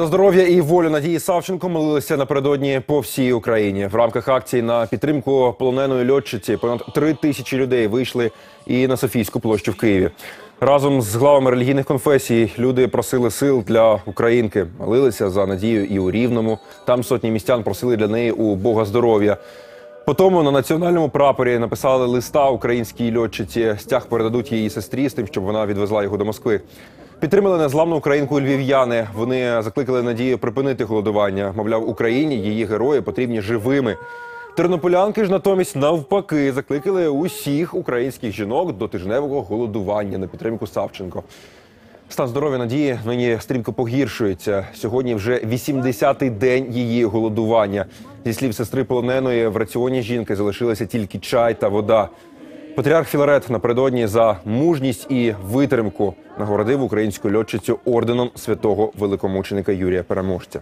За здоров'я і волю Надії Савченко молилися напередодні по всій Україні. В рамках акції на підтримку полоненої льотчиці понад три тисячі людей вийшли і на Софійську площу в Києві. Разом з главами релігійних конфесій люди просили сил для українки, молилися за надію і у Рівному. Там сотні містян просили для неї у Бога здоров'я. Потому на національному прапорі написали листа українській льотчиці. Стяг передадуть її сестрі з тим, щоб вона відвезла його до Москви. Підтримали незламну українку львів'яни. Вони закликали надію припинити голодування. Мовляв, Україні її герої потрібні живими. Тернополянки ж натомість навпаки закликали усіх українських жінок до тижневого голодування на підтримку Савченко. Стан здоров'я Надії нині стрімко погіршується. Сьогодні вже 80-й день її голодування. Зі слів сестри полоненої, в раціоні жінки залишилися тільки чай та вода. Патріарх Філарет напередодні за мужність і витримку нагородив українську льотчицю орденом святого великомученика Юрія Переможця.